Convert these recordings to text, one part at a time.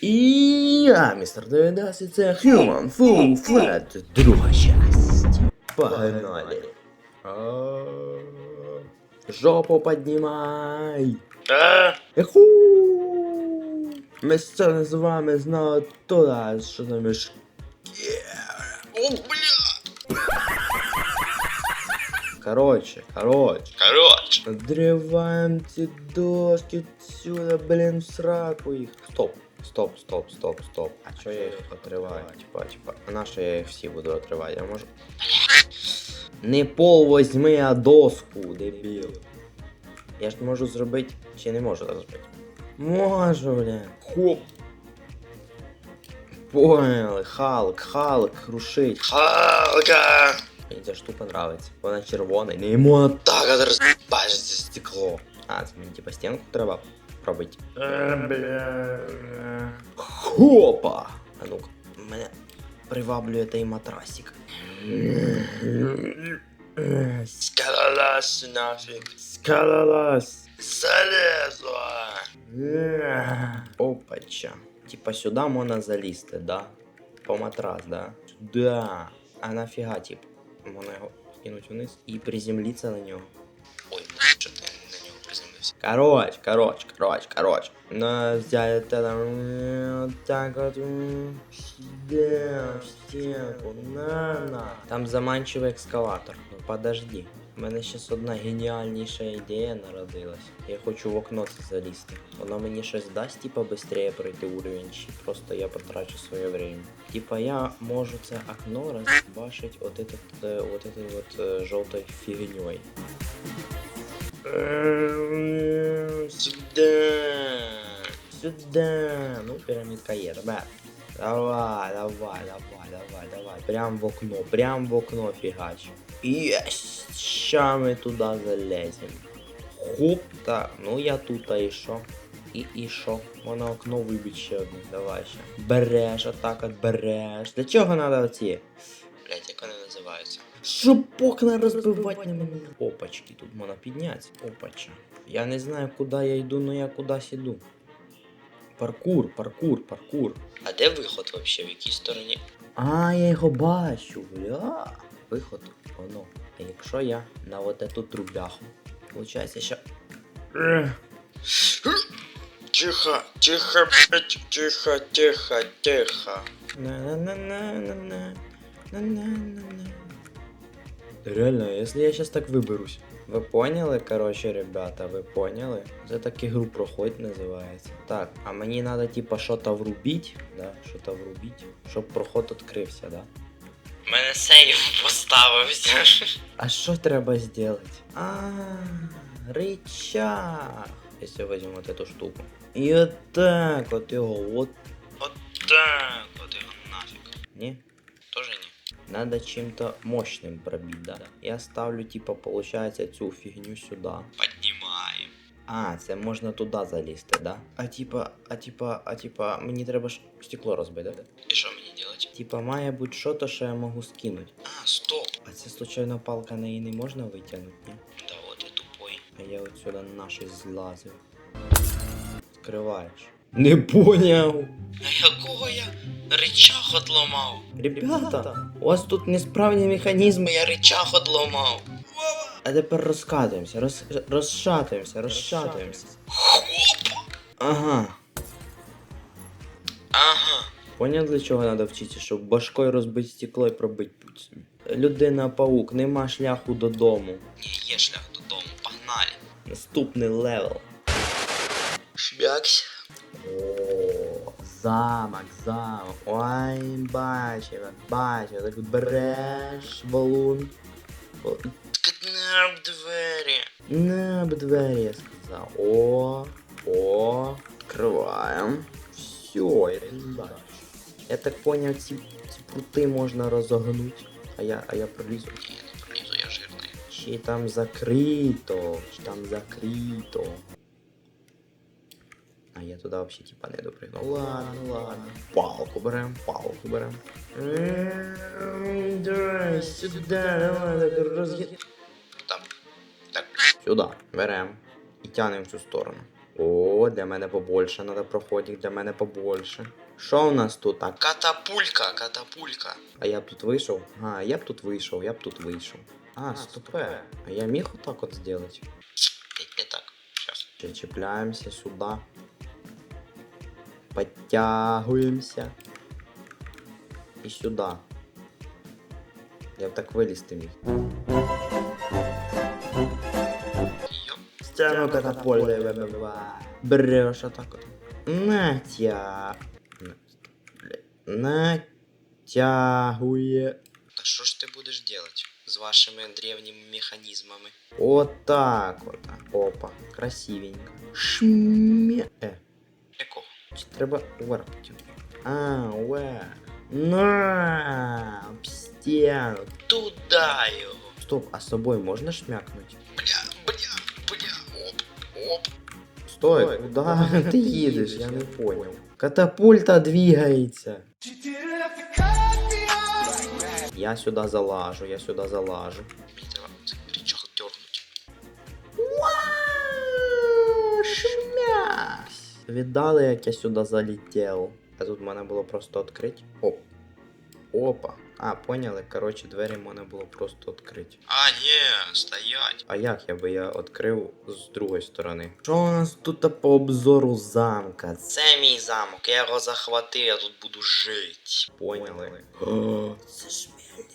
І я, містер Девідас, і це Human Full Flat, друга часть. Погнали. Жопу піднімай. Еху! Ми це з вами знову туди, що за мішки. О, бля! Короче, короче. Короче. Отриваємо ці доски отсюда, блін, в сраку їх. Стоп, стоп, стоп, стоп, стоп. А чого я їх отриваю? Типа, типа, а на що я їх всі буду отривати? Я можу. Не пол возьми, а доску, дебіл. Я ж можу зробити. Чи не можу зробити? Можу, бля. Хоп. Поняли, Халк, Халк, крушить. Халка! Мені ця штука нравиться. Вона червона, не йому Так, это разбачится. стекло. А, це мені типа стінку треба пробити. Хопа! А ну мене приваблює той матрасик. Скалолаз нафиг. Скалолаз. Залезла. Опача. Типа сюди можна залізти, да? По матрас, да? Да. А нафіга, тип? Можна його кинуть вниз і приземлитися на нього. Короче, короче, короче, короче. Ну, взяли это там, вот так вот, м, сюда, в стенку, на, на. Там заманчивый экскаватор. Ну, подожди. У мене щас одна геніальніша ідея народилась. Я хочу в окно це залізти. Воно мені щось дасть, типа, быстрее пройти уровень, чи просто я потрачу своє время. Типа я можу це окно розбашить от этот, е, вот этой вот е, жовтой фігньой. Сюда. Сюда. Ну, пирамидка є, ребят. Давай, давай, давай, давай, давай. Прям в окно, прям в окно фігач. Єсть! Ща ми туди залезем. Хоп, так, ну я тут, а і що? І, і що? Можна окно вибить ще одне, давай ще. Береш, отак от береш. Для чого треба оці? Блять, як вони називаються? Щоб окна розбивати на мені. Опачки, тут можна підняти. Опача. Я не знаю, куди я йду, но я кудись іду. Паркур, паркур, паркур. А де виход вообще? В якій стороні? А, я його бачу, бля. Виход, воно. А якщо я на вот эту трубяху? Получається, що. Тихо, тихо, блять, тихо, тихо, тихо. На-на-на-на-на-на. На-на-на-на. Реально, если я сейчас так выберусь. Ви поняли, короче, ребята, ви поняли? Це так ігру проходь називається. Так, а мені надо типа що-то врубить, да? Що-то врубить, щоб проход відкрився, да? У мене сейв поставився. А що треба зробити? А, рычаг. Если возьму вот эту штуку. І от так от його, от. От так, от його нафіг. Ні? Надо чем-то мощным пробить, да. Я ставлю, типа, получается, цю фігню сюди. Піднімаємо. А, це можна туди залізти, да? А типа, а типа, а типа, мені треба ж стекло розбити, да? І що мені делать? Типа, має бути що-то, що я можу скинути. А, стоп. А це случайно палка на її не можна витягнути, ні? Да, от я тупой. А я от сюди на щось злазив. Скриваєш. Не поняв. А якого я рычаг отламав? Ребята, у вас тут несправні механізми. Я рычаг отламав. А тепер розкатуємося, роз, розшатуємося, розшатуємося. Хоп! Ага. Ага. Поняв, для чого треба вчитися, щоб башкою розбити стекло і пробити путь. Людина паук, нема шляху додому. Ні, є шлях додому. Погнали. Наступний левел. Шмяксь. О, замок, замок. Ой, бачив, бачив. Так береш валун. О, Скатнем двері. На б двері, я сказав. О, о, відкриваємо. Все, я бачу. Я так поняв, ці, ці прути можна розогнути. А я, а я пролізу. Ні, не пролізу, я жирний. Чи там закрито, чи там закрито. А туди взагалі типа не допригнув. Ладно, ладно. Палку берем, палку берем. Давай, сюди, давай, так роз'їд. Там. Так. Сюди, берем. І тянемо в цю сторону. О, для мене побольше, треба проходик, для мене побольше. Що у нас тут так? Катапулька, катапулька. А я б тут вийшов? А, я б тут вийшов, я б тут вийшов. А, стопе. А я міг отак от зробити? Не так. Сейчас. Причепляемся сюда. Подтягиваемся. И сюда. Я б так вилізти міг. Йоп. Стяну катапульты выбивай. Берешь атак от. Натя. Натягує. Та що ж ти будеш делать з вашими древніми механізмами? Вот так вот. Опа. Красивенько. Шмє. Е. Якого? Чи треба вверх потягнути? А, вверх. На, об стену. Туда його. Стоп, а з собою можна шмякнути? Бля, бля, бля, оп, оп. Стой, куда ти їдеш? Я не понял. Катапульта двигається. Я сюди залажу, я сюди залажу. Віддали, як я сюди залетів. А тут мене було просто відкрити. Оп. Опа. А, поняли, коротше, двері можна було просто відкрити. А, ні, стоять. А як я би я відкрив з другої сторони? Що у нас тут по обзору замка? Це мій замок, я його захватив, я тут буду жити. поняли. О, це ж мельниця.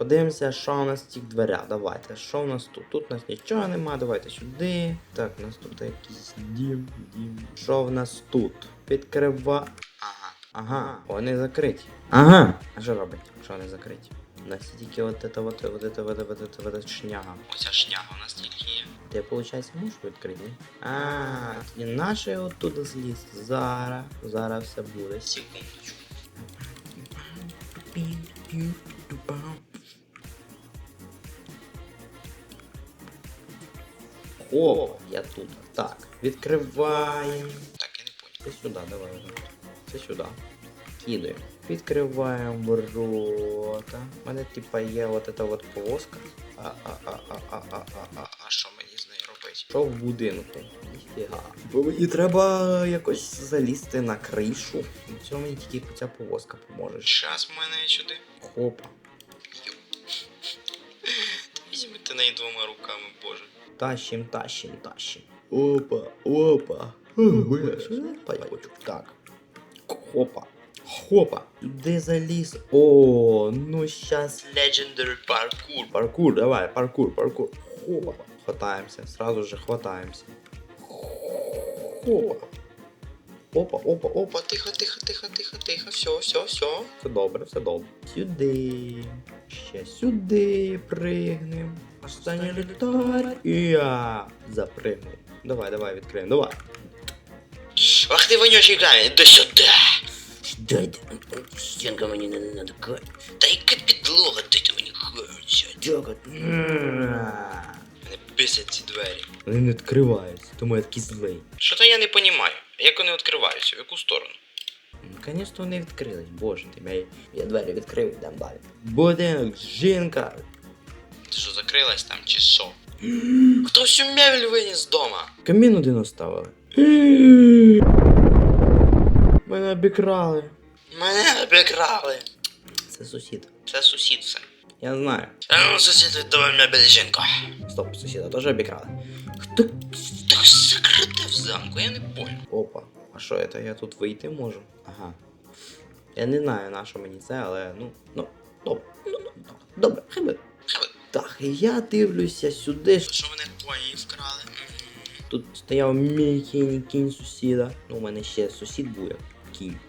Подивимося, що у нас в цих дверях. Давайте. Що у нас тут? Тут у нас нічого нема. Давайте сюди. Так, у нас тут якийсь дім, дім. Що в нас тут? Підкрива. Ага. Ага, вони закриті. Ага. А що робить, якщо вони закриті? У нас є тільки от это вот, вот это вот, вот это вот, шняга. Оця шняга у нас тільки є. Ти, виходить, можеш відкрити? ні? А, і наше оттуда зліз. Зараз, зараз все буде. Секундочку. О, я тут. Так, відкриваємо. Так, я не понял. Це сюди, давай. Це сюди. Кидаємо. Відкриваємо ворота. У мене типа є от эта от повозка. А, а, а, а, а, а, а, а. А що мені з нею робити? Що в будинку? Ніфіга. Бо мені треба якось залізти на кришу. І цьому мені тільки ця повозка поможе. Щас в мене сюди. Хопа. Йоп. Візьмете неї двома руками, боже. Тащим, тащим, тащим. Опа, опа. Я хочу? Так. Хопа. Хопа. Де заліз? О, ну щас. Legendary parkour. Паркур, давай, паркур, паркур. Хопа. Хватаемся, сразу же хватаемся. Хопа. Опа, опа, опа. Опа, тихо, тихо, тихо, тихо, тихо, все, все, все. Все добре, все добре. Сюди. Ще сюди пригнем. Останній літар. І я запригнув. Давай, давай, відкриємо, давай. Ах ти вонючий камінь, до сюди. Дайте, стінка мені не надо. Та яка підлога, дайте мені хочеться. Дякую. Мене бісять ці двері. Вони не відкриваються, тому я такий злий. Що то я не понімаю. Як вони відкриваються? В яку сторону? Звісно, вони відкрились, боже ти мій. Я двері відкрив, йдемо далі. Будинок, жінка. Ти що, закрилась там чи що? Хто всю мебель виніс з дома? Камін один оставили. Мене обікрали. Мене обікрали. Це сусід. Це сусід все. Я знаю. А ну, сусід, віддавай мебель жінка. Стоп, сусіда теж обікрали. Хто? Так закрите в замку, я не понял. Опа. А що це? Я тут вийти можу? Ага. Я не знаю, на що мені це, але ну, ну, добре. Ну, ну, добре. Добре, хай буде. Так, і я дивлюся сюди. Що мене коні вкрали? Тут стояв мій кінь, кінь сусіда. Ну, у мене ще сусід буде. Кінь.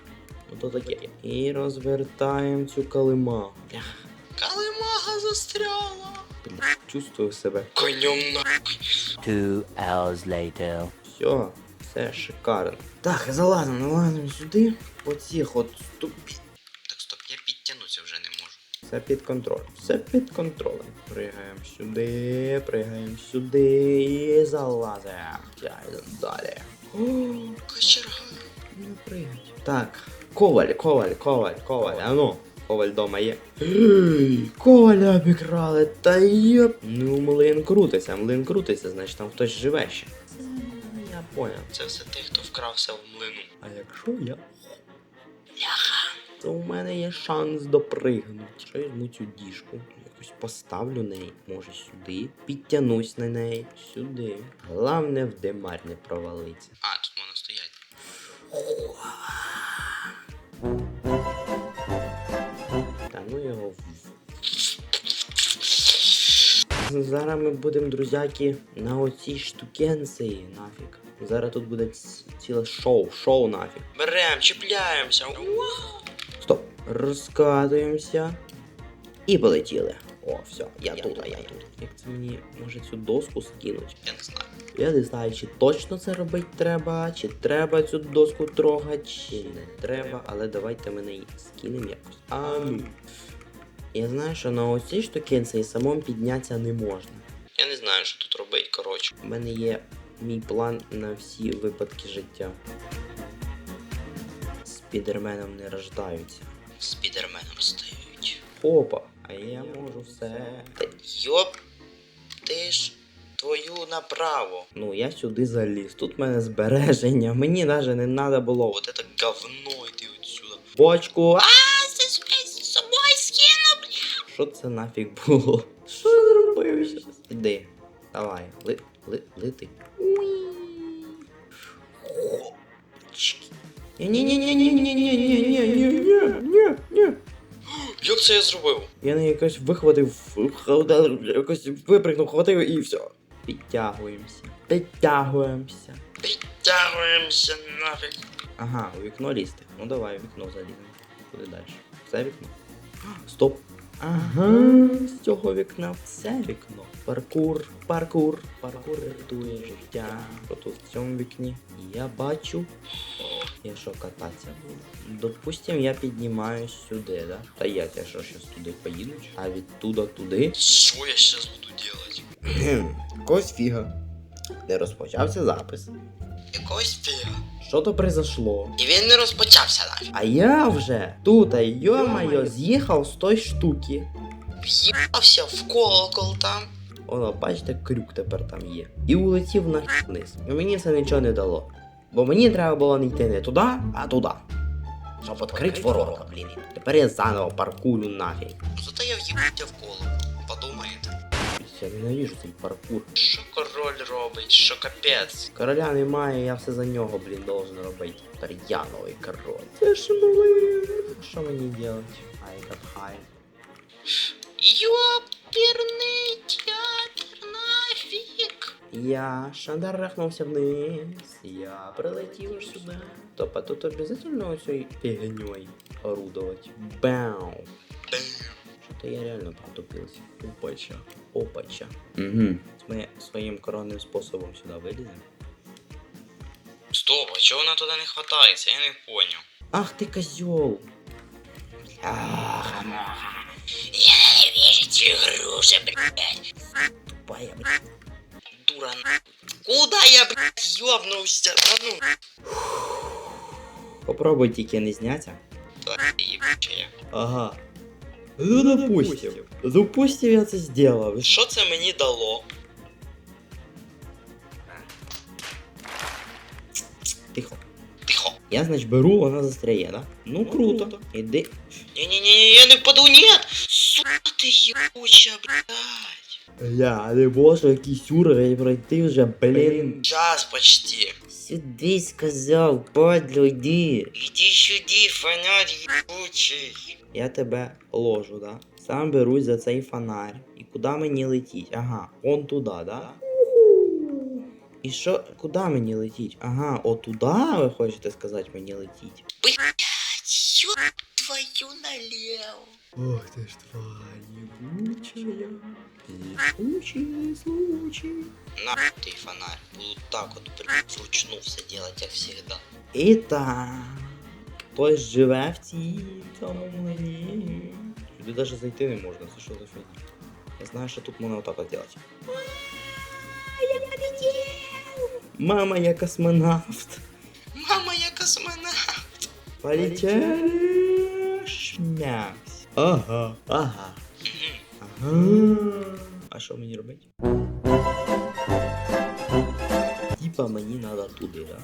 Ну то таке. І розвертаємо цю калимагу. Калимага застряла. бля, чувствую себе. Конем нахуй. Two hours later. Все, все шикарно. Так, залазимо, залазимо сюди. Оцих от ступі. Так, стоп, я підтягнутися вже не можу. Все під контролем. Все під контролем. Пригаємо сюди, пригаємо сюди і залазимо. Далі. Кочерга. не пригать. Так. Коваль, коваль, коваль, коваль, а ну. Коваль дома є. Ей, Коваля обікрали, та єп. Ну, млин крутиться, млин крутиться, значить там хтось живе ще. Я понял. Це все тих, хто вкрався в млину. А якщо я. То у мене є шанс допригнути. Що я візьму цю діжку? Якось поставлю неї. Може сюди. Підтянусь на неї. Сюди. Головне в демар не провалиться. А, тут можна стояти. Та ну його в. Зараз ми будемо, друзяки, на оцій штукенції нафіг. Зараз тут буде ціле шоу, шоу нафіг. Берем, чіпляємося. Стоп. Розкатуємося. І полетіли. О, все, я тут, а я тут. Як це мені може цю доску скинуть? Я не знаю. Я не знаю, чи точно це робити треба, чи треба цю доску трогати, чи не треба, але давайте ми неї скинемо якось. А ну. Я знаю, що на оцій штукенці і самому піднятися не можна. Я не знаю, що тут робити, коротше. У мене є мій план на всі випадки життя. Спідерменом не рождаються. Спідерменом стають. Опа, а я можу все. Та йоп, ти ж твою направо. Ну, я сюди заліз. Тут в мене збереження. Мені навіть не треба було. Вот это говно, йди отсюда. Бочку. А, це з собою скину, бля. що це нафіг було? Що зробив? Іди. Давай, ли, ли, лити. Ні-ні-ні-ні-ні-ні-ні-ні-ні-ні-ні-ні. Як це я зробив? Я не якось вихватив, якось випрыгнув, хватив і все. Підтягуємося. Підтягуємося. Підтягуємося нафіг. Ага, у вікно лізти. Ну давай, вікно заліземо. Куди далі? Це вікно. Стоп. Ага, з цього вікна в це вікно. Паркур, паркур, паркур рятує життя. Що тут в цьому вікні? Я бачу. Я що кататися буду? Допустим, я піднімаюсь сюди, да? Та я я що щас туди поїду? А відтуда туди? Що я зараз буду делать? Якось фіга. Не розпочався запис. Якогось фіга. Що то произошло? І він не розпочався нафіг. А я вже тут, йо-моє, з'їхав з той штуки. В'їбався в колокол там. Воно, бачите, крюк тепер там є. І улетів на вниз. І мені це нічого не дало. Бо мені треба було не йти не туди, а туди. Щоб відкрити ворота, блін. Тепер я заново паркурю нафіг. Ну зато я в'їбався в колокол. Подумаєте. Я ненавижу цей паркур. Що король робить, що капець. Короля немає, я все за нього, блін, должен робити. Тепер я новий король. Це ж блин. Що мені делать? Ай, як хай. Ёперний театр нафіг. Я шандарахнувся вниз, я прилетів аж сюди. Топ, а тут обязательно оцей фігньой орудовать. Бау Что-то я реально протупился. Опача. Опача. Угу. Мы своим коронным способом сюда вылезем. Стоп, а чого вона туди не хватається? Я не поняв. Ах ты козел! Я ненавижу ці груші, блядь. Тупая, блядь. Дура на. Куда я, блядь, ёбнувся? А ну. Попробуй тільки не зняться. Та їбуче. Ага. Ну допустим. Допустим, я це сделав. Що це мені дало? Тихо. Тихо. Я, значить, беру, вона застряє, да? Ну круто. Іди. Не-не-не, я не впаду, нет! Сука ти ебуча, блядь. Я не можу якийсь уровень пройти вже, блін. Час почти. Сюди сказав, падло, йди. Иди сюди, фонарь ебучий. Я тебе ложу, да? Сам берусь за цей фонарь. І куди мені летіть? Ага, он туди, да? І що, куди мені летіть? Ага, отуда ви хочете сказати мені летіть? Блять, твою налево. Ох ти ж твоя ебучая. Ебучий случай. На ты фонарь. Буду так вот блин, вручную все делать, как всегда. І так. Хтось живе в цій цьому млині. Сюди навіть зайти не можна, це що за фігня? Я знаю, що тут можна отак от делать. Мама, я космонавт. Мама, я космонавт. Полетели. Шмякс. Ага. Ага. Мгм. Ага. А що мені робити? Тіп Типа мені треба туди, да?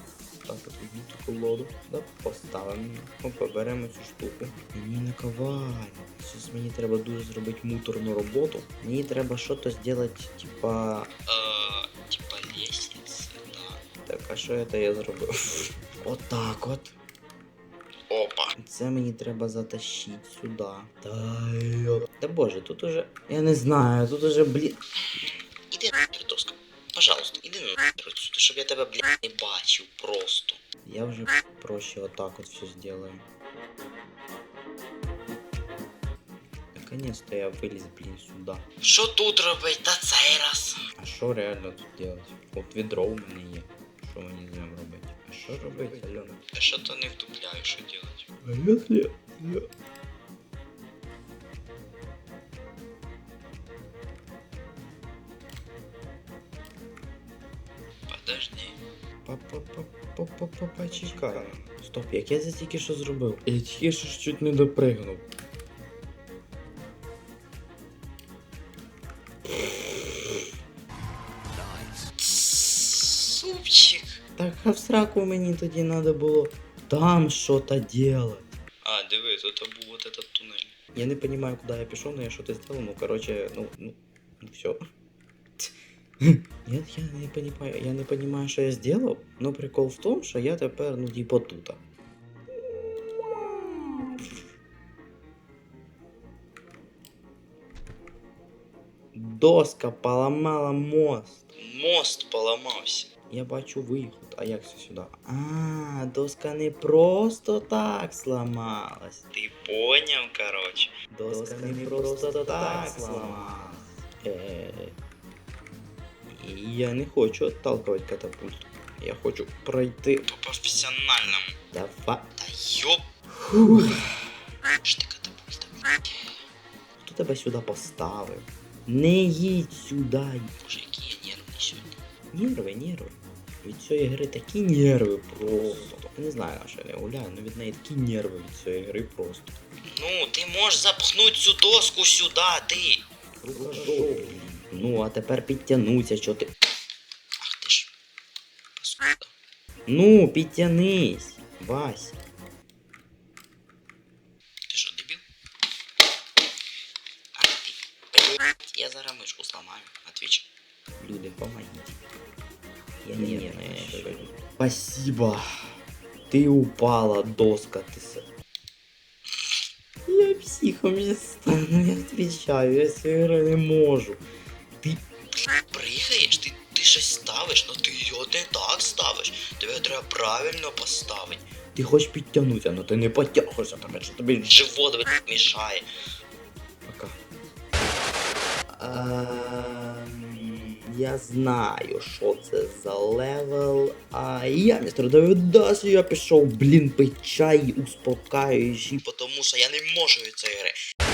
Так, от візьміть цю колоду, да, поставимо, опа, беремо цю штуку. Мені наковальня. Зараз мені треба дуже зробити муторну роботу. Мені треба щось зробити, типа. Е, типа лестница, да. Так, а що це я зробив? Отак от. Опа. Це мені треба затащити сюди. Та йоп. Та боже, тут уже. Я не знаю, тут уже, блін. Іди нахер, доска. Пожалуйста, іди нахер отсюда, щоб я тебе, блядь, не бачив просто. Я вже проще отак от все сделаю. Наконец-то я вылез, блин, сюда. Що тут робить та цей раз? А що реально тут делать? От відро у мене є. Що мені що робити, Альона? Я що то не вдупляю, що делать? А если я... Подожди. Па-па-па-па-па-па-чекай. Стоп, як я це тільки що зробив? Я тільки що ж чуть не допригнув. Так а в сраку мені тоді треба було там що-то делать. А, диви, то був вот этот туннель. Я не понимаю, куда я пішов, но я что-то сделал, ну, короче, ну, ну, ну все. Нет, я не понимаю, я не понимаю, що я сделал, но прикол в том, що я тепер, ну, типа тут. Доска поламала мост. Мост поламався. Я бачу виход, а як це сюди? А, доска не просто так сломалась. Ти поняв, короче. Доска не просто так сломалась. Е, Я не хочу отталкивать катапульт. Я хочу пройти. По професіональному. Давай. Та йоп. Фух. Ж ти катапульта. Хто тебе сюди поставив? Не їдь сюди. Боже, який я нервний сьогодні. Нерви, нерви. Від цієї гри такі нерви просто. Не знаю, на що я гуляю, але від неї такі нерви від цієї гри просто. Ну, ти можеш запхнути цю доску сюди, ти. Ну, а тепер підтягнуться, що ти. Ах ти ж. Паскуда. Ну, підтянись, Вась. Спасибо. Ты упала, доска, ты. Я психом не стану, я отвечаю, я цієї не можу. Ти... Пригаєш, ти, ти щось ставиш, але ти його не так ставиш. Тебе треба правильно поставити. Ти хочеш підтягнутися, але ти не потягуєшся, тому що тобі Живот мішає. Пока. Ем, Я знаю, що це за левел. А я містер Давидас, я пішов, блін, пить чай, успокаюючий. Тому що я не можу від цієї гри.